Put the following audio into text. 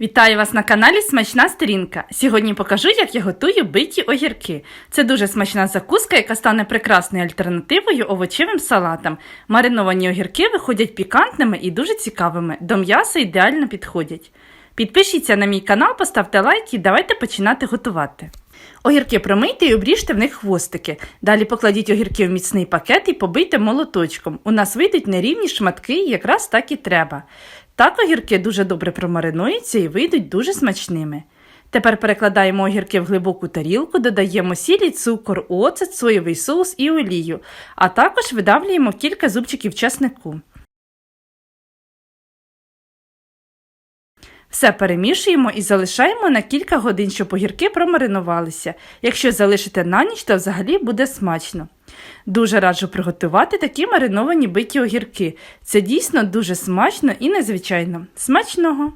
Вітаю вас на каналі Смачна сторінка. Сьогодні покажу, як я готую биті огірки. Це дуже смачна закуска, яка стане прекрасною альтернативою овочевим салатам. Мариновані огірки виходять пікантними і дуже цікавими. До м'яса ідеально підходять. Підпишіться на мій канал, поставте лайк і давайте починати готувати. Огірки промийте і обріжте в них хвостики. Далі покладіть огірки в міцний пакет і побийте молоточком. У нас вийдуть нерівні шматки, якраз так і треба. Так огірки дуже добре промаринуються і вийдуть дуже смачними. Тепер перекладаємо огірки в глибоку тарілку, додаємо сіль, цукор, оцет, соєвий соус і олію, а також видавлюємо кілька зубчиків часнику. Все перемішуємо і залишаємо на кілька годин, щоб огірки промаринувалися. Якщо залишите на ніч, то взагалі буде смачно. Дуже раджу приготувати такі мариновані биті огірки. Це дійсно дуже смачно і незвичайно. Смачного!